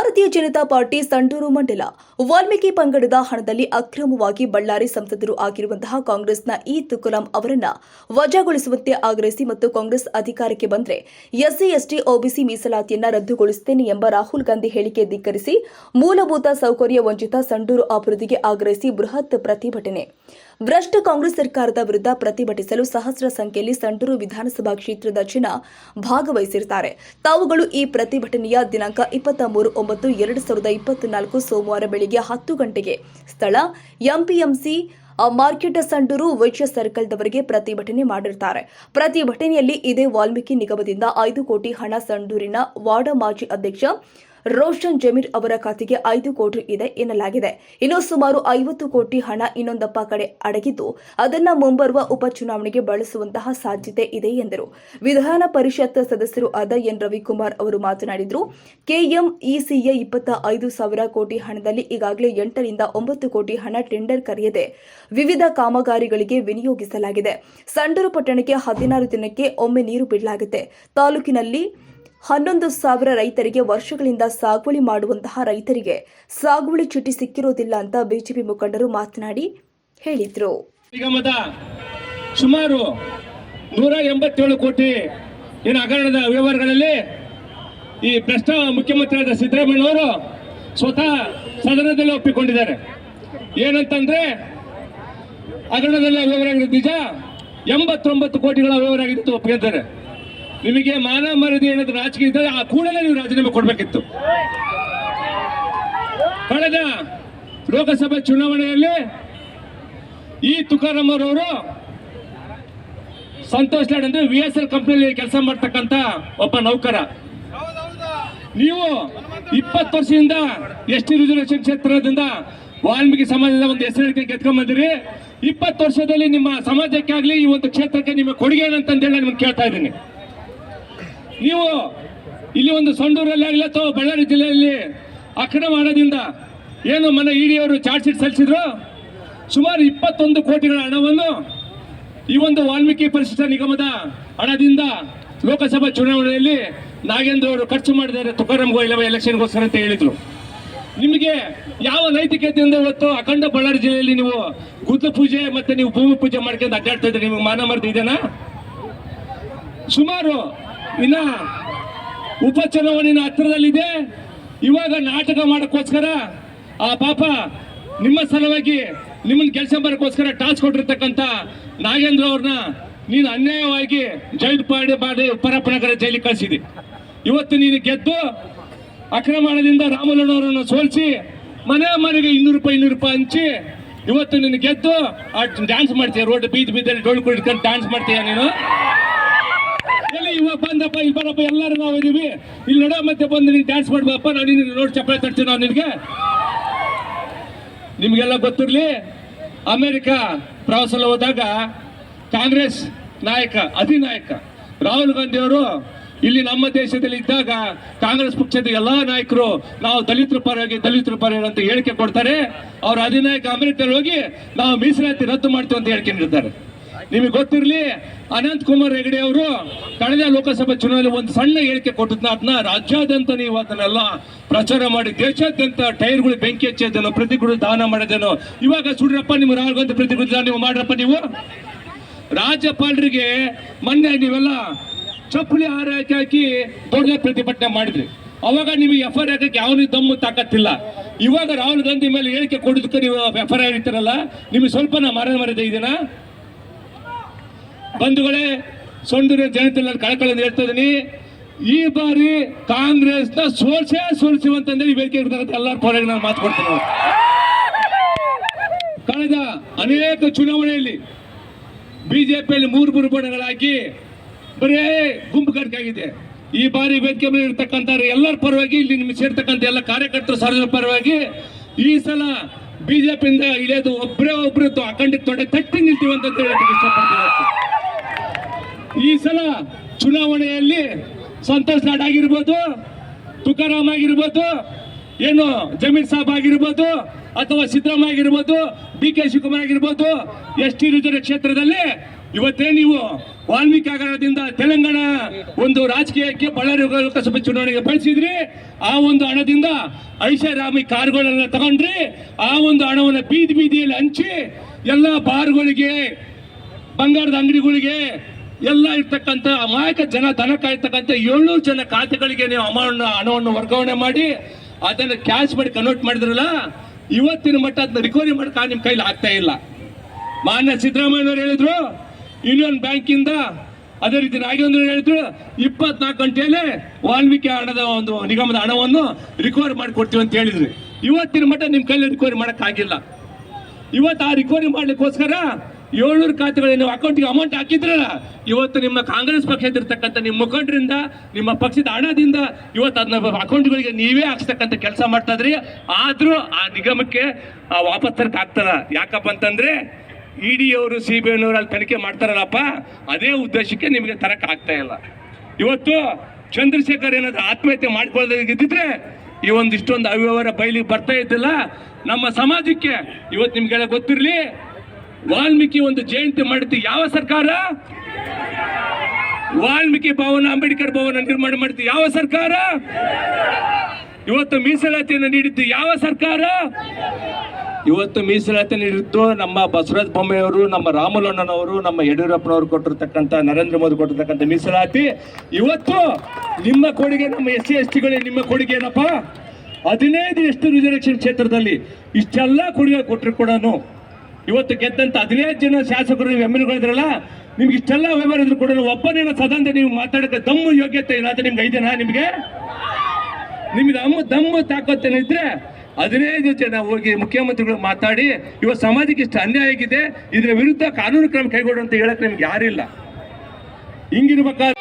ಭಾರತೀಯ ಜನತಾ ಪಾರ್ಟಿ ಸಂಡೂರು ಮಂಡಲ ವಾಲ್ಮೀಕಿ ಪಂಗಡದ ಹಣದಲ್ಲಿ ಅಕ್ರಮವಾಗಿ ಬಳ್ಳಾರಿ ಸಂಸದರು ಆಗಿರುವಂತಹ ಕಾಂಗ್ರೆಸ್ನ ಇ ತುಕುಲಂ ಅವರನ್ನ ವಜಾಗೊಳಿಸುವಂತೆ ಆಗ್ರಹಿಸಿ ಮತ್ತು ಕಾಂಗ್ರೆಸ್ ಅಧಿಕಾರಕ್ಕೆ ಬಂದರೆ ಎಸ್ಸಿ, ಎಸ್ಟಿ, ಒಬಿಸಿ ಮೀಸಲಾತಿಯನ್ನ ರದ್ದುಗೊಳಿಸುತ್ತೇನೆ ಎಂಬ ರಾಹುಲ್ ಗಾಂಧಿ ಹೇಳಿಕೆ ಧಿಕ್ಕರಿಸಿ ಮೂಲಭೂತ ಸೌಕರ್ಯ ವಂಚಿತ ಸಂಡೂರು ಅಭಿವೃದ್ಧಿಗೆ ಆಗ್ರಹಿಸಿ ಬೃಹತ್ ಪ್ರತಿಭಟನೆ. ಭ್ರಷ್ಟ ಕಾಂಗ್ರೆಸ್ ಸರ್ಕಾರದ ವಿರುದ್ಧ ಪ್ರತಿಭಟಿಸಲು ಸಹಸ್ರ ಸಂಖ್ಯೆಯಲ್ಲಿ ಸಂಡೂರು ವಿಧಾನಸಭಾ ಕ್ಷೇತ್ರದ ಜನ ಭಾಗವಹಿಸಿರುತ್ತಾರೆ ತಾವುಗಳು ಈ ಪ್ರತಿಭಟನೆಯ ದಿನಾಂಕ ಇಪ್ಪತ್ತ ಮೂರು, ಒಂಬತ್ತು, ಎರಡು ಸಾವಿರದ ಇಪ್ಪತ್ನಾಲ್ಕು ಸೋಮವಾರ ಬೆಳಿಗ್ಗೆ ಹತ್ತು ಗಂಟೆಗೆ ಸ್ಥಳ ಎಂಪಿಎಂಸಿ ಮಾರ್ಕೆಟ್ ಸಂಡೂರು ವೈಶ್ಯ ಸರ್ಕಲ್ದವರೆಗೆ ಪ್ರತಿಭಟನೆ ಮಾಡಿರ್ತಾರೆ. ಪ್ರತಿಭಟನೆಯಲ್ಲಿ ಇದೇ ವಾಲ್ಮೀಕಿ ನಿಗಮದಿಂದ ಐದು ಕೋಟಿ ಹಣ ಸಂಡೂರಿನ ವಾರ್ಡ ಮಾಜಿ ಅಧ್ಯಕ್ಷ ರೋಷನ್ ಜಮೀರ್ ಅವರ ಖಾತೆಗೆ ಐದು ಕೋಟಿ ಇದೆ ಎನ್ನಲಾಗಿದೆ. ಇನ್ನು ಸುಮಾರು ಐವತ್ತು ಕೋಟಿ ಹಣ ಇನ್ನೊಂದಪ್ಪ ಕಡೆ ಅಡಗಿದ್ದು, ಅದನ್ನ ಮುಂಬರುವ ಉಪಚುನಾವಣೆಗೆ ಬಳಸುವಂತಹ ಸಾಧ್ಯತೆ ಇದೆ ಎಂದರು. ವಿಧಾನ ಪರಿಷತ್ ಸದಸ್ಯರು ಆದ ಎನ್. ರವಿಕುಮಾರ್ ಅವರು ಮಾತನಾಡಿದರು, ಕೆಎಂಇಸಿಯ ಇಪ್ಪತ್ತ ಐದು ಸಾವಿರ ಕೋಟಿ ಹಣದಲ್ಲಿ ಈಗಾಗಲೇ ಎಂಟರಿಂದ ಒಂಬತ್ತು ಕೋಟಿ ಹಣ ಟೆಂಡರ್ ಕರೆಯದೆ ವಿವಿಧ ಕಾಮಗಾರಿಗಳಿಗೆ ವಿನಿಯೋಗಿಸಲಾಗಿದೆ. ಸಂಡೂರು ಪಟ್ಟಣಕ್ಕೆ ಹದಿನಾರು ದಿನಕ್ಕೆ ಒಮ್ಮೆ ನೀರು ಬಿಡಲಾಗುತ್ತೆ. ತಾಲೂಕಿನಲ್ಲಿ ಹನ್ನೊಂದು ಸಾವಿರ ರೈತರಿಗೆ ವರ್ಷಗಳಿಂದ ಸಾಗುವಳಿ ಮಾಡುವಂತಹ ರೈತರಿಗೆ ಸಾಗುವಳಿ ಚೀಟಿ ಸಿಕ್ಕಿರೋದಿಲ್ಲ ಅಂತ ಬಿಜೆಪಿ ಮುಖಂಡರು ಮಾತನಾಡಿ ಹೇಳಿದರು. ನಿಗಮದ ಸುಮಾರು ನೂರ ಎಂಬತ್ತೇಳು ಕೋಟಿ ಏನು ಹಗರಣದ ವ್ಯವಹಾರಗಳಲ್ಲಿ ಈ ಭ್ರಷ್ಟ ಮುಖ್ಯಮಂತ್ರಿಯಾದ ಸಿದ್ದರಾಮಯ್ಯನವರು ಸ್ವತಃ ಸದನದಲ್ಲಿ ಒಪ್ಪಿಕೊಂಡಿದ್ದಾರೆ. ಏನಂತಂದ್ರೆ ಹಗರಣದಲ್ಲಿ ವ್ಯವಹಾರ ನಿಜ ಎಂಬತ್ತೊಂಬತ್ತು ಕೋಟಿಗಳ ವ್ಯವಹಾರ ಆಗಿತ್ತು ಒಪ್ಪಿದ್ದಾರೆ ನಿಮಗೆ ಮಾನ ಮರದಿ ಏನಾದ್ರು ರಾಜಕೀಯ ಇದ್ದರೆ ಆ ಕೂಡಲೇ ನೀವು ರಾಜೀನಾಮೆ ಕೊಡಬೇಕಿತ್ತು. ಕಳೆದ ಲೋಕಸಭೆ ಚುನಾವಣೆಯಲ್ಲಿ ಈ ತುಕಾರಾಮ್ ಅವರವರು ಸಂತೋಷ್ ಲಾಡ್ ಅಂದ್ರೆ ವಿ ಎಸ್ ಎಲ್ ಕಂಪ್ನಿಯಲ್ಲಿ ಕೆಲಸ ಮಾಡ್ತಕ್ಕಂತ ಒಬ್ಬ ನೌಕರ. ನೀವು ಇಪ್ಪತ್ತು ವರ್ಷದಿಂದ ಎಸ್ ಟಿ ರಿಸರ್ವೇಶನ್ ಕ್ಷೇತ್ರದಿಂದ ವಾಲ್ಮೀಕಿ ಸಮಾಜದ ಒಂದು ಹೆಸರಿಕೆ ಕೆತ್ಕೊಂಡ್ ಬಂದಿರಿ. ಇಪ್ಪತ್ತು ವರ್ಷದಲ್ಲಿ ನಿಮ್ಮ ಸಮಾಜಕ್ಕೆ ಆಗ್ಲಿ ಈ ಒಂದು ಕ್ಷೇತ್ರಕ್ಕೆ ನಿಮ್ಮ ಕೊಡುಗೆ ಏನಂತಂದೇಳಿ ನಾನು ನಿಮ್ಗೆ ಕೇಳ್ತಾ ಇದ್ದೀನಿ. ನೀವು ಇಲ್ಲಿ ಒಂದು ಸಂಡೂರಲ್ಲಿ ಆಗಲಿ ಅಥವಾ ಬಳ್ಳಾರಿ ಜಿಲ್ಲೆಯಲ್ಲಿ ಅಕ್ರಮ ಹಣದಿಂದ ಏನು ಮನೆ ಇಡಿ ಅವರು ಚಾರ್ಜ್ ಶೀಟ್ ಸಲ್ಲಿಸಿದ್ರು? ಸುಮಾರು ಇಪ್ಪತ್ತೊಂದು ಕೋಟಿಗಳ ಹಣವನ್ನು ಈ ಒಂದು ವಾಲ್ಮೀಕಿ ಪರಿಶಿಷ್ಟ ನಿಗಮದ ಹಣದಿಂದ ಲೋಕಸಭಾ ಚುನಾವಣೆಯಲ್ಲಿ ನಾಗೇಂದ್ರ ಅವರು ಖರ್ಚು ಮಾಡಿದ್ದಾರೆ ತುಕಾರಾಮ್ ಗೋಯಿಲವ ಎಲೆಕ್ಷನ್ಗೋಸ್ಕರ ಅಂತ ಹೇಳಿದ್ರು. ನಿಮಗೆ ಯಾವ ನೈತಿಕತೆಯಿಂದ ಇವತ್ತು ಅಖಂಡ ಬಳ್ಳಾರಿ ಜಿಲ್ಲೆಯಲ್ಲಿ ನೀವು ಗುದ್ದ ಪೂಜೆ ಮತ್ತೆ ನೀವು ಭೂಮಿ ಪೂಜೆ ಮಾಡ್ಕೊಂಡು ಅಡ್ಡಾಡ್ತಾ ಇದ್ರೆ ನಿಮಗೆ ಮಾನ ಮರ್ದು ಇದೆನಾ? ಸುಮಾರು ಇನ್ನ ಉಪಚುನಾವಣೆಯ ಹತ್ತಿರದಲ್ಲಿದೆ ಇವಾಗ ನಾಟಕ ಮಾಡೋಕ್ಕೋಸ್ಕರ ಆ ಪಾಪ ನಿಮ್ಮ ಸಲುವಾಗಿ ನಿಮ್ಮನ್ನ ಕೆಲಸ ಬರಕ್ಕೋಸ್ಕರ ಟಾಸ್ ಕೊಟ್ಟಿರ್ತಕ್ಕಂಥ ನಾಗೇಂದ್ರ ಅವ್ರನ್ನ ನೀನು ಅನ್ಯಾಯವಾಗಿ ಜೈಲು ಪಾಡಿ ಮಾಡಿ ಪರಪ್ಪನಗರ ಜೈಲಿಗೆ ಕಳಿಸಿದಿ. ಇವತ್ತು ನೀನು ಗೆದ್ದು ಅಕ್ರಮಣದಿಂದ ರಾಮಲಣ್ಣವರನ್ನು ಸೋಲಿಸಿ ಮನೆ ಮನೆಗೆ ಇನ್ನೂರು ರೂಪಾಯಿ ಇನ್ನೂರು ರೂಪಾಯಿ ಹಂಚಿ ಇವತ್ತು ನೀನು ಗೆದ್ದು ಆ ಡ್ಯಾನ್ಸ್ ಮಾಡ್ತೀಯ? ರೋಡ್ ಬೀದಿ ಬೀದಲ್ಲಿ ಕೊಡ್ಕೊಂಡು ಡ್ಯಾನ್ಸ್ ಮಾಡ್ತೀಯ ನೀನು? ಇವಾಗ ಬಂದಪ್ಪ ಇಲ್ಲಿ ಬರಪ್ಪ, ಎಲ್ಲರೂ ನಾವು ಇದೀವಿ ಇಲ್ಲಿ ನಡ ಮತ್ತೆ ಬಂದು ನೀನು ಡ್ಯಾನ್ಸ್ ಮಾಡ್ಬಪ್ಪ ನಾನು ನಿನ್ನ ನೋಡಿ ಚಪ್ಪಳೆ ತರ್ತೀನಿ ನಾವು ನಿನಗೆ. ನಿಮಗೆಲ್ಲ ಗೊತ್ತಿರಲಿ, ಅಮೆರಿಕ ಪ್ರವಾಸಲ್ಲಿ ಹೋದಾಗ ಕಾಂಗ್ರೆಸ್ ನಾಯಕ, ಅಧಿನಾಯಕ ರಾಹುಲ್ ಗಾಂಧಿ ಅವರು ಇಲ್ಲಿ ನಮ್ಮ ದೇಶದಲ್ಲಿ ಇದ್ದಾಗ ಕಾಂಗ್ರೆಸ್ ಪಕ್ಷದ ಎಲ್ಲಾ ನಾಯಕರು ನಾವು ದಲಿತರ ಪರವಾಗಿ ದಲಿತರ ಪರವಾಗಿ ಅಂತ ಹೇಳಿಕೆ ಕೊಡ್ತಾರೆ. ಅವ್ರ ಅಧಿನಾಯಕ ಅಮೆರಿಕದಲ್ಲಿ ಹೋಗಿ ನಾವು ಮೀಸಲಾತಿ ರದ್ದು ಮಾಡ್ತೀವಿ ಅಂತ ಹೇಳಿಕೆ ನೀಡ್ತಾರೆ ನಿಮಗೆ ಗೊತ್ತಿರಲಿ ಅನಂತ್ ಕುಮಾರ್ ಹೆಗಡೆ ಅವರು ಕಳೆದ ಲೋಕಸಭಾ ಚುನಾವಣೆ ಒಂದು ಸಣ್ಣ ಹೇಳಿಕೆ ಕೊಟ್ಟಿದ್ನ ಅದನ್ನ ರಾಜ್ಯಾದ್ಯಂತ ನೀವು ಅದನ್ನೆಲ್ಲ ಪ್ರಚಾರ ಮಾಡಿ, ದೇಶಾದ್ಯಂತ ಟೈರ್ಗಳು ಬೆಂಕಿ ಹಚ್ಚೋದೇನೋ ಪ್ರತಿಗಳು ದಾನ ಮಾಡೋದೇನೋ ಇವಾಗ ಸುಡ್ರಪ್ಪ ನಿಮ್ಮ ರಾಹುಲ್ ಗಾಂಧಿ ಪ್ರತಿಗಳು ನೀವು ಮಾಡ್ರಪ್ಪ ನೀವು? ರಾಜ್ಯಪಾಲರಿಗೆ ಮೊನ್ನೆ ನೀವೆಲ್ಲ ಚಪ್ಪಲಿ ಹಾರಾಕಿ ಹಾಕಿ ದೊಡ್ಡ ಪ್ರತಿಭಟನೆ ಮಾಡಿದ್ರಿ. ಅವಾಗ ನಿಮಗೆ ಎಫ್ ಆರ್ ಹಾಕಕ್ಕೆ ಯಾವ ದಮ್ಮು ತಾಕತ್ತಿಲ್ಲ. ಇವಾಗ ರಾಹುಲ್ ಗಾಂಧಿ ಮೇಲೆ ಹೇಳಿಕೆ ಕೊಡೋದಕ್ಕೆ ನೀವು ಎಫ್ ಆರ್ ಆಗಿರ್ತಾರಲ್ಲ ನಿಮಗೆ ಸ್ವಲ್ಪ ಮರ ಮರದ ಇದೆನಾ? ಬಂಧುಗಳೇ ಸೊಂಡೂರಿನ ಜನತೆ ನಾನು ಕಳ್ಕೊಳ್ಳೋದು ಹೇಳ್ತಾ ಇದ್ದೀನಿ ಈ ಬಾರಿ ಕಾಂಗ್ರೆಸ್ನ ಸೋಲ್ಸೇ ಈ ವೇದಿಕೆ ಇರ್ತಕ್ಕಂಥ ಎಲ್ಲರ ಪರವಾಗಿ ನಾನು ಮಾತು ಕೊಡ್ತೀನಿ. ಕಳೆದ ಅನೇಕ ಚುನಾವಣೆಯಲ್ಲಿ ಬಿಜೆಪಿಯಲ್ಲಿ ಮೂರು ಮೂರು ಬಣಗಳಾಗಿ ಬರೇ ಗುಂಪು ಆಗಿದೆ ಈ ಬಾರಿ ವೇದಿಕೆ ಮೇಲೆ ಇರ್ತಕ್ಕಂಥ ಎಲ್ಲರ ಪರವಾಗಿ, ಇಲ್ಲಿ ನಿಮ್ಗೆ ಸೇರ್ತಕ್ಕಂಥ ಎಲ್ಲ ಕಾರ್ಯಕರ್ತರು ಸಾರ್ವಜನಿಕ ಪರವಾಗಿ ಈ ಸಲ ಬಿಜೆಪಿಯಿಂದ ಇಳಿಯೋದು ಒಬ್ಬರೇ ಒಬ್ಬರು ಅಖಂಡಿತ ತೊಡೆ ತಟ್ಟಿ ನಿಲ್ತೀವಿ ಅಂತ ಹೇಳಕ್ಕೆ ಇಷ್ಟಪಡ್ತೀನಿ. ಈ ಸಲ ಚುನಾವಣೆಯಲ್ಲಿ ಸಂತೋಷ್ ಲಾಡ್ ಆಗಿರ್ಬೋದು, ತುಕಾರಾಮ್ ಆಗಿರ್ಬೋದು, ಏನು ಜಮೀರ್ ಸಾಬ್ ಆಗಿರ್ಬೋದು, ಅಥವಾ ಸಿದ್ದರಾಮಯ್ಯ ಆಗಿರ್ಬೋದು, ಡಿ ಕೆ ಶಿವಕುಮಾರ್ ಆಗಿರ್ಬೋದು, ಎಸ್ ಟಿ ರಿಸರ್ವ್ ಕ್ಷೇತ್ರದಲ್ಲಿ ಇವತ್ತೇ ನೀವು ವಾಲ್ಮೀಕಿ ಆಗಾರದಿಂದ ತೆಲಂಗಾಣ ಒಂದು ರಾಜಕೀಯಕ್ಕೆ ಬಳ್ಳಾರಿ ಲೋಕಸಭೆ ಚುನಾವಣೆಗೆ ಬಳಸಿದ್ರಿ. ಆ ಒಂದು ಹಣದಿಂದ ಐಷಾರಾಮಿ ಕಾರುಗಳನ್ನ ತಗೊಂಡ್ರಿ. ಆ ಒಂದು ಹಣವನ್ನು ಬೀದಿ ಬೀದಿಯಲ್ಲಿ ಹಂಚಿ ಎಲ್ಲ ಬಾರ್ಗಳಿಗೆ, ಬಂಗಾರದ ಅಂಗಡಿಗಳಿಗೆ ಎಲ್ಲ ಇರ್ತಕ್ಕಂಥ ಅಮಾಯಕ ಜನ ದನ ಕಾಯ್ತಕ್ಕಂಥ ಏಳ್ನೂರು ಜನ ಖಾತೆಗಳಿಗೆ ನೀವು ಅಮೌಂಟ್ ಹಣವನ್ನು ವರ್ಗಾವಣೆ ಮಾಡಿ ಅದನ್ನು ಕ್ಯಾಶ್ ಮಾಡಿ ಕನ್ವರ್ಟ್ ಮಾಡಿದ್ರಲ್ಲ, ಇವತ್ತಿನ ಮಟ್ಟ ಅದನ್ನ ರಿಕವರಿ ಮಾಡಕ್ಕೆ ನಿಮ್ಮ ಕೈಲಿ ಆಗ್ತಾ ಇಲ್ಲ. ಮಾನ್ಯ ಸಿದ್ದರಾಮಯ್ಯನವ್ರು ಹೇಳಿದ್ರು, ಯೂನಿಯನ್ ಬ್ಯಾಂಕಿಂದ ಅದೇ ರೀತಿ ನಾಗೇಂದ್ರ ಹೇಳಿದ್ರು, ಇಪ್ಪತ್ನಾಲ್ಕು ಗಂಟೆಯಲ್ಲೇ ವಾಲ್ಮೀಕಿ ಹಣದ ಒಂದು ನಿಗಮದ ಹಣವನ್ನು ರಿಕವರಿ ಮಾಡಿ ಕೊಡ್ತೀವಿ ಅಂತ ಹೇಳಿದ್ರು. ಇವತ್ತಿನ ಮಟ್ಟ ನಿಮ್ಮ ಕೈಲಿ ರಿಕವರಿ ಮಾಡೋಕ್ಕಾಗಿಲ್ಲ ಇವತ್ತು ಆ ರಿಕವರಿ ಮಾಡ್ಲಿಕ್ಕೋಸ್ಕರ ಏಳ್ನೂರು ಖಾತೆಗಳು ನೀವು ಅಕೌಂಟ್ಗೆ ಅಮೌಂಟ್ ಹಾಕಿದ್ರಲ್ಲ, ಇವತ್ತು ನಿಮ್ಮ ಕಾಂಗ್ರೆಸ್ ಪಕ್ಷದಿರ್ತಕ್ಕಂಥ ನಿಮ್ಮ ಮುಖಂಡರಿಂದ, ನಿಮ್ಮ ಪಕ್ಷದ ಹಣದಿಂದ ಇವತ್ತು ಅದನ್ನ ಅಕೌಂಟ್ಗಳಿಗೆ ನೀವೇ ಹಾಕ್ಸ್ತಕ್ಕಂಥ ಕೆಲಸ ಮಾಡ್ತಾ ಇದ್ರಿ. ಆದ್ರೂ ಆ ನಿಗಮಕ್ಕೆ ವಾಪಸ್ ತರಕ್ ಆಗ್ತದ ಯಾಕಪ್ಪ ಅಂತಂದ್ರೆ ಇಡಿ ಅವರು ಸಿ ಬಿ ಐನವರು ಅಲ್ಲಿ ತನಿಖೆ ಮಾಡ್ತಾರಲ್ಲಪ್ಪ, ಅದೇ ಉದ್ದೇಶಕ್ಕೆ ನಿಮಗೆ ತರಕ್ ಆಗ್ತಾ ಇಲ್ಲ. ಇವತ್ತು ಚಂದ್ರಶೇಖರ್ ಏನಾದ್ರು ಆತ್ಮಹತ್ಯೆ ಮಾಡ್ಕೊಳ್ದಿದ್ರೆ ಈ ಒಂದಿಷ್ಟೊಂದು ಅವ್ಯವಹಾರ ಬಯಲಿಗೆ ಬರ್ತಾ ಇದ್ದಿಲ್ಲ. ನಮ್ಮ ಸಮಾಜಕ್ಕೆ, ಇವತ್ತು ನಿಮ್ಗೆಲ್ಲ ಗೊತ್ತಿರಲಿ ವಾಲ್ಮೀಕಿ ಒಂದು ಜಯಂತಿ ಮಾಡಿದ್ದು ಯಾವ ಸರ್ಕಾರ? ವಾಲ್ಮೀಕಿ ಭವನ, ಅಂಬೇಡ್ಕರ್ ಭವನ ನಿರ್ಮಾಣ ಮಾಡಿದ್ದು ಯಾವ ಸರ್ಕಾರ? ಇವತ್ತು ಮೀಸಲಾತಿಯನ್ನು ನೀಡಿದ್ದು ಯಾವ ಸರ್ಕಾರ? ಇವತ್ತು ಮೀಸಲಾತಿ ನೀಡಿದ್ದು ನಮ್ಮ ಬಸವರಾಜ ಬೊಮ್ಮೆಯವರು ನಮ್ಮ ರಾಮಲೋಣ್ಣನವರು ನಮ್ಮ ಯಡಿಯೂರಪ್ಪನವರು ಕೊಟ್ಟಿರ್ತಕ್ಕಂಥ ನರೇಂದ್ರ ಮೋದಿ ಕೊಟ್ಟಿರ್ತಕ್ಕಂಥ ಮೀಸಲಾತಿ. ಇವತ್ತು ನಿಮ್ಮ ಕೊಡುಗೆ, ನಮ್ಮ ಎಸ್ ಸಿ ಎಸ್ ಟಿಗಳೇ ನಿಮ್ಮ ಕೊಡುಗೆ ಏನಪ್ಪ? ಹದಿನೈದು ಎಷ್ಟು ರಿಸರ್ವೇಷನ್ ಕ್ಷೇತ್ರದಲ್ಲಿ ಇಷ್ಟೆಲ್ಲ ಕೊಡುಗೆ ಕೊಟ್ಟರು ಕೂಡ ಇವತ್ತು ಗೆದ್ದಂತ ಹದಿನೈದು ಜನ ಶಾಸಕರು ನೀವು ಎಂ ಎಲ್ಗಳಿದ್ರಲ್ಲ ನಿಮ್ಗೆ ಇಷ್ಟೆಲ್ಲ ವ್ಯವಹಾರ ಇದ್ರು ಕೂಡ ಒಬ್ಬನೇನ ಸದಾಂತ ನೀವು ಮಾತಾಡಕ್ಕೆ ದಮ್ಮು ಯೋಗ್ಯತೆ ಏನಾದ್ರೆ ನಿಮ್ಗೆ ಐದೇನಾ ನಿಮ್ಗೆ? ನಿಮ್ಗೆ ಅಮ್ಮ ದಮ್ಮು ತಾಕತ್ತೇನ ಇದ್ರೆ ಹದಿನೈದು ಜನ ಹೋಗಿ ಮುಖ್ಯಮಂತ್ರಿಗಳು ಮಾತಾಡಿ, ಇವತ್ತು ಸಮಾಜಕ್ಕೆ ಇಷ್ಟು ಅನ್ಯಾಯ ಆಗಿದೆ, ಇದರ ವಿರುದ್ಧ ಕಾನೂನು ಕ್ರಮ ಕೈಗೊಳ್ಳು ಅಂತ ಹೇಳಕ್ ನಿಮ್ಗೆ ಯಾರಿಲ್ಲ. ಹಿಂಗಿರ್ಬೇಕಾದ್ರೆ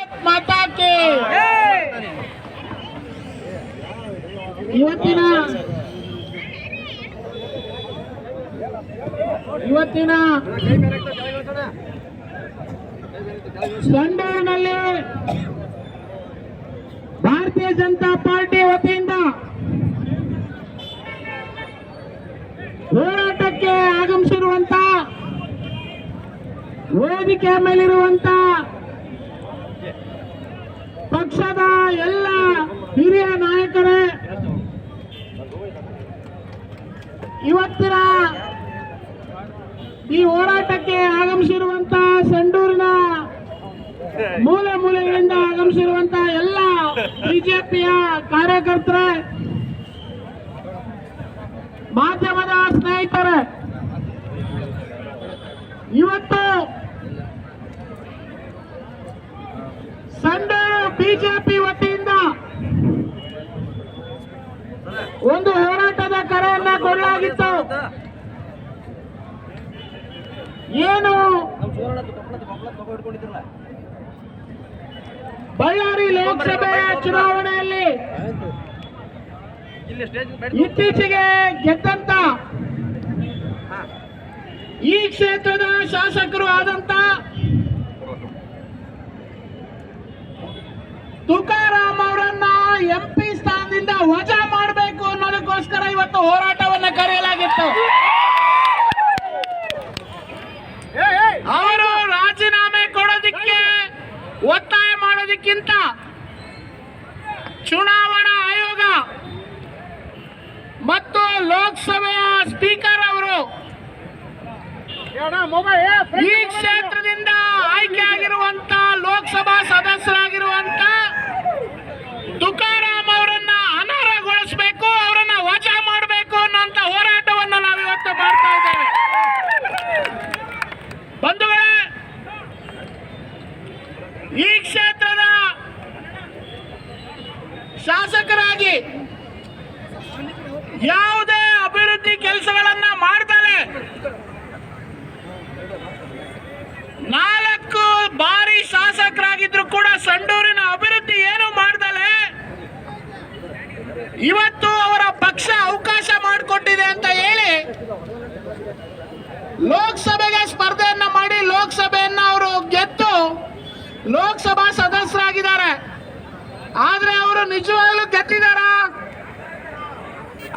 ಇವತ್ತಿನ ಇವತ್ತಿನ ಸಂಡೂರಿನಲ್ಲಿ ಭಾರತೀಯ ಜನತಾ ಪಾರ್ಟಿ ವತಿಯಿಂದ ಹೋರಾಟಕ್ಕೆ ಆಗಮಿಸಿರುವಂತ ವೇದಿಕೆ ಮೇಲಿರುವಂತ ಪಕ್ಷದ ಎಲ್ಲ ಹಿರಿಯ ನಾಯಕರೇ, ಇವತ್ತಿನ ಈ ಹೋರಾಟಕ್ಕೆ ಆಗಮಿಸಿರುವಂತಹ ಸಂಡೂರಿನ ಮೂಲೆ ಮೂಲೆಗಳಿಂದ ಆಗಮಿಸಿರುವಂತಹ ಎಲ್ಲ ಬಿಜೆಪಿಯ ಕಾರ್ಯಕರ್ತರ, ಮಾಧ್ಯಮದ ಸ್ನೇಹಿತರೆ, ಇವತ್ತು ಸಂಡೂರು ಬಿಜೆಪಿ ವತಿಯಿಂದ ಒಂದು ಹೋರಾಟದ ಕರೆಯನ್ನ ಕೊಡಲಾಗಿತ್ತು. ಏನು? ಬಳ್ಳಾರಿ ಲೋಕಸಭೆಯ ಚುನಾವಣೆಯಲ್ಲಿ ಇತ್ತೀಚೆಗೆ ಗೆದ್ದಂತ ಈ ಕ್ಷೇತ್ರದ ಶಾಸಕರು ಆದಂತ ತುಕಾರಾಮ್ ಅವರನ್ನ ಎಂಪಿ ಸ್ಥಾನದಿಂದ ವಜಾ ಮಾಡಬೇಕು ಅನ್ನೋದಕ್ಕೋಸ್ಕರ ಇವತ್ತು ಹೋರಾಟವನ್ನ ಕರೆಯಲಾಗಿತ್ತು ಅವರು ರಾಜೀನಾಮೆ ಕೊಡೋದಿಕ್ಕೆ ಮಾಡೋದಕ್ಕಿಂತ ಚುನಾವಣಾ ಆಯೋಗ ಮತ್ತು ಲೋಕಸಭೆಯ ಸ್ಪೀಕರ್ ಅವರು ಈ ಕ್ಷೇತ್ರದಿಂದ ಆಯ್ಕೆ ಆಗಿರುವಂತ ಲೋಕಸಭಾ ಸದಸ್ಯರಾಗಿರುವಂತ ತುಕಾರಾಮ್ ಅವರನ್ನ ಅನರ್ಹಗೊಳಿಸಬೇಕು, ಅವರನ್ನ ವಜಾ ಮಾಡಬೇಕು ಅನ್ನೋಂತ ಹೋರಾಟವನ್ನ ನಾವಿವತ್ತು ಮಾಡ್ತಾ ಇದ್ದೇವೆ. ಬಂಧುಗಳೇ, ಈ ಕ್ಷೇತ್ರದ ಶಾಸಕರಾಗಿ ಯಾವುದೇ ಅಭಿವೃದ್ಧಿ ಕೆಲಸಗಳನ್ನ ಮಾಡ್ತಾರೆ ನಾಲ್ಕು ಬಾರಿ ಶಾಸಕರಾಗಿದ್ರು ಕೂಡ ಸಂಡೂರಿನ ಅಭಿವೃದ್ಧಿ ಏನು ಮಾಡ್ದಲೆ? ಇವತ್ತು ಅವರ ಪಕ್ಷ ಅವಕಾಶ ಮಾಡಿಕೊಟ್ಟಿದೆ ಅಂತ ಹೇಳಿ ಲೋಕಸಭೆಗೆ ಸ್ಪರ್ಧೆಯನ್ನ ಮಾಡಿ ಲೋಕಸಭೆಯನ್ನ ಅವರು ಗೆದ್ದು ಲೋಕಸಭಾ ಸದಸ್ಯರಾಗಿದ್ದಾರೆ. ಆದ್ರೆ ಅವರು ನಿಜವಾಗ್ಲೂ ಗೆದ್ದಿದಾರ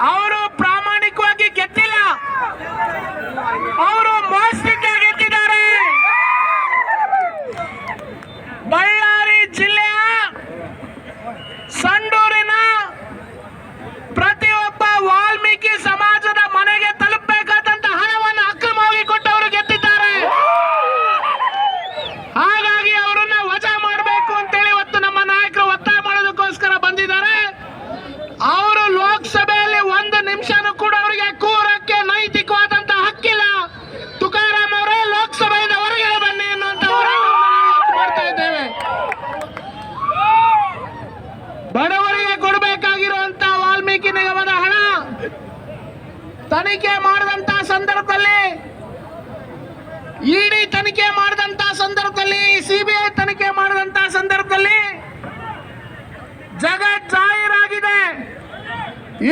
ಅವರು ಪ್ರಾಮಾಣಿಕವಾಗಿ ಗೆದ್ದಿಲ್ಲ ಅವರು ಮೋಸದಿಂದ ತನಿಖೆ ಮಾಡಿದಂತ ಸಂದರ್ಭದಲ್ಲಿ ಸಿಬಿಐ ತನಿಖೆ ಮಾಡಿದಂತ ಸಂದರ್ಭದಲ್ಲಿ ಜಗತ್ ಜಾಹೀರಾಗಿದೆ.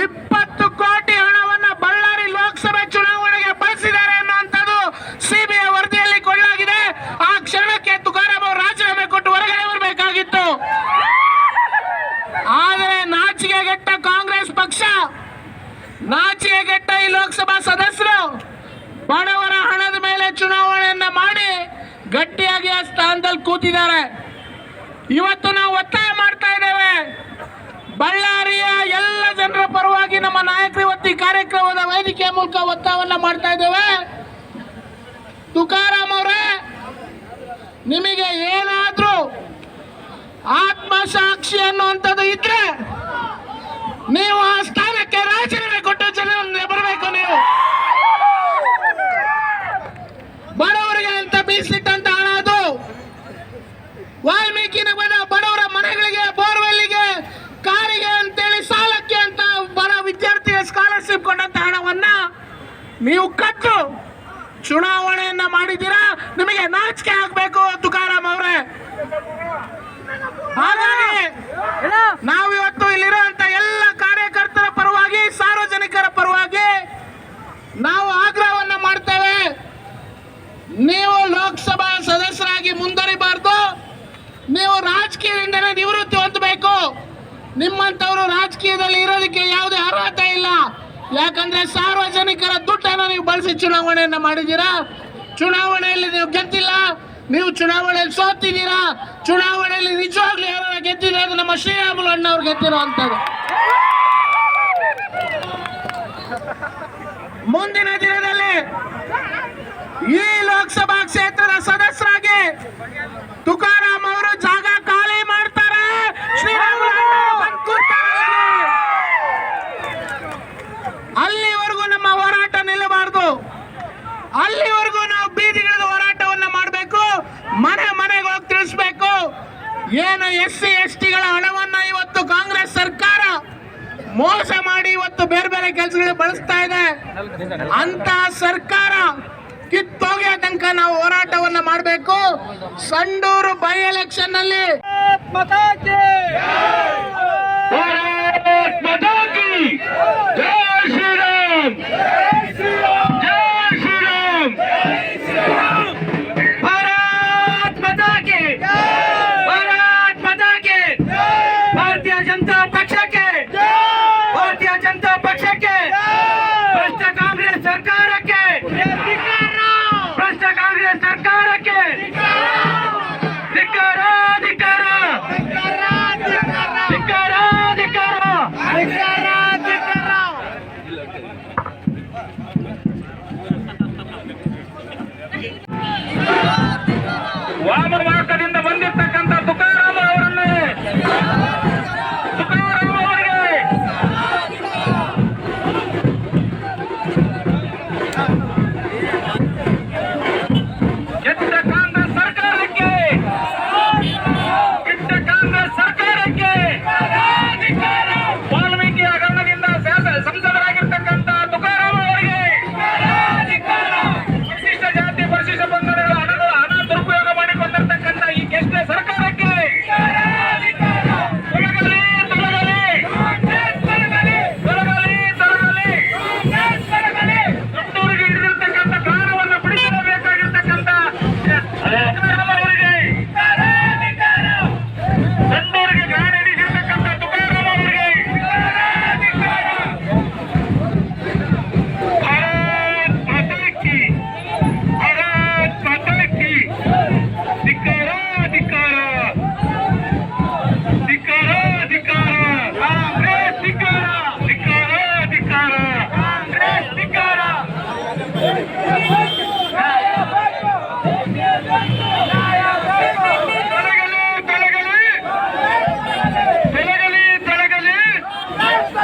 ಇಪ್ಪತ್ತು ಕೋಟಿ ಹಣವನ್ನ ಬಳ್ಳಾರಿ ಲೋಕಸಭೆ ಚುನಾವಣೆಗೆ ಬಳಸಿದ್ದಾರೆ ಅನ್ನುವಂಥದ್ದು ಸಿಬಿಐ ವರದಿಯಲ್ಲಿ ಕೊಳ್ಳಾಗಿದೆ ಆ ಕ್ಷಣಕ್ಕೆ ತುಕಾರಾಮ್ ಅವರು ರಾಜೀನಾಮೆ ಕೊಟ್ಟು ಹೊರಗಡೆ ಬರಬೇಕಾಗಿತ್ತು. ಆದರೆ ನಾಚಿಕೆಗೆಟ್ಟ ಕಾಂಗ್ರೆಸ್ ಪಕ್ಷ, ನಾಚಿಕೆಗೆಟ್ಟ ಈ ಲೋಕಸಭಾ ಸದಸ್ಯರು ಮೇಲೆ ಚುನಾವಣೆಯನ್ನ ಮಾಡಿ ಗಟ್ಟಿಯಾಗಿ ಆ ಸ್ಥಾನದಲ್ಲಿ ಕೂತಿದ್ದಾರೆ. ಇವತ್ತು ನಾವು ಒತ್ತಾಯ ಮಾಡ್ತಾ ಇದ್ದೇವೆ. ಬಳ್ಳಾರಿಯ ಎಲ್ಲ ಜನರ ಪರವಾಗಿ ನಮ್ಮ ನಾಯಕರು ಇವತ್ತು ಈ ಕಾರ್ಯಕ್ರಮದ ವೇದಿಕೆ ಮೂಲಕ ಒತ್ತಾಯವನ್ನ ಮಾಡ್ತಾ ಇದ್ದೇವೆ. ತುಕಾರಾಮ್ ಅವರೇ, ನಿಮಗೆ ಏನಾದ್ರೂ ಆತ್ಮಸಾಕ್ಷಿ ಅನ್ನುವಂಥದ್ದು ಇದ್ರೆ ನೀವು ಆ ಸ್ಥಾನಕ್ಕೆ ರಾಜೀನಾಮೆ ಕೊಟ್ಟು ಜನ ನೀವು ಕಟ್ಟು ಚುನಾವಣೆಯನ್ನ ಮಾಡಿದ್ದೀರಾ? ನಿಮಗೆ ನಾಚಿಕೆ ಆಗ್ಬೇಕು, ತುಕಾರಾಮ್ ಅವರೇ. ಹಾಗಾಗಿ ನಾವು ಇವತ್ತು ಇಲ್ಲಿರುವಂತ ಎಲ್ಲ ಕಾರ್ಯಕರ್ತರ ಪರವಾಗಿ, ಸಾರ್ವಜನಿಕರ ಪರವಾಗಿ ನಾವು ಆಗ್ರಹವನ್ನ ಮಾಡ್ತೇವೆ. ನೀವು ಲೋಕಸಭಾ ಸದಸ್ಯರಾಗಿ ಮುಂದುವರಿಬಾರ್ದು. ನೀವು ರಾಜಕೀಯದಿಂದಲೇ ನಿವೃತ್ತಿ ಹೊಂದಬೇಕು. ನಿಮ್ಮಂತವರು ರಾಜಕೀಯದಲ್ಲಿ ಇರೋದಕ್ಕೆ ಇಲ್ಲ ಯಾಕಂದ್ರೆ ಸಾರ್ವಜನಿಕರ ದುಡ್ಡನ್ನು ನೀವು ಬಳಸಿ ಚುನಾವಣೆಯನ್ನು ಮಾಡಿದ್ದೀರಾ? ಚುನಾವಣೆಯಲ್ಲಿ ನೀವು ಗೆದ್ದಿಲ್ಲ, ನೀವು ಚುನಾವಣೆಯಲ್ಲಿ ಸೋತಿದ್ದೀರಾ? ಚುನಾವಣೆಯಲ್ಲಿ ನಿಜವಾಗ್ಲೂ ಯಾರು ಗೆದ್ದಿದ್ರೆ ಅದು ನಮ್ಮ ಶ್ರೀರಾಮುಲು ಅಣ್ಣವ್ರು ಗೆದ್ದಿರೋ ಅಂಥದ್ದು. ಮುಂದಿನ ದಿನದಲ್ಲಿ ಈ ಲೋಕಸಭಾ ಕ್ಷೇತ್ರದ ಸದಸ್ಯರಾಗಿ ತುಕಾರಾಮ್ ಅವರು ಜಾಗ ಖಾಲಿ ಮಾಡ್ತಾರೆ. ಶ್ರೀರಾಮುಲು ಅಣ್ಣವ್ರು ಬಂದ್ ಕೂರ್ತಾರೆ. ಅಲ್ಲಿವರೆಗೂ ನಮ್ಮ ಹೋರಾಟ ನಿಲ್ಲಬಾರದು ಅಲ್ಲಿವರೆಗೂ ನಾವು ಬೀದಿಗಿಳಿದು ಹೋರಾಟವನ್ನ ಮಾಡಬೇಕು ಮನೆ ಮನೆಗೆ ಹೋಗಿ ತಿಳಿಸ್ಬೇಕು ಏನು ಎಸ್ ಸಿ ಎಸ್ ಟಿಗಳ ಹಣವನ್ನ ಇವತ್ತು ಕಾಂಗ್ರೆಸ್ ಸರ್ಕಾರ ಮೋಸ ಮಾಡಿ ಇವತ್ತು ಬೇರೆ ಬೇರೆ ಕೆಲಸಗಳಿಗೆ ಬಳಸ್ತಾ ಇದೆ. ಅಂತ ಸರ್ಕಾರ ಕಿತ್ತೋಗಿಯ ತನಕ ನಾವು ಹೋರಾಟವನ್ನ ಮಾಡಬೇಕು. ಸಂಡೂರು ಬೈ ಎಲೆಕ್ಷನ್ನಲ್ಲಿ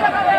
la cabeza!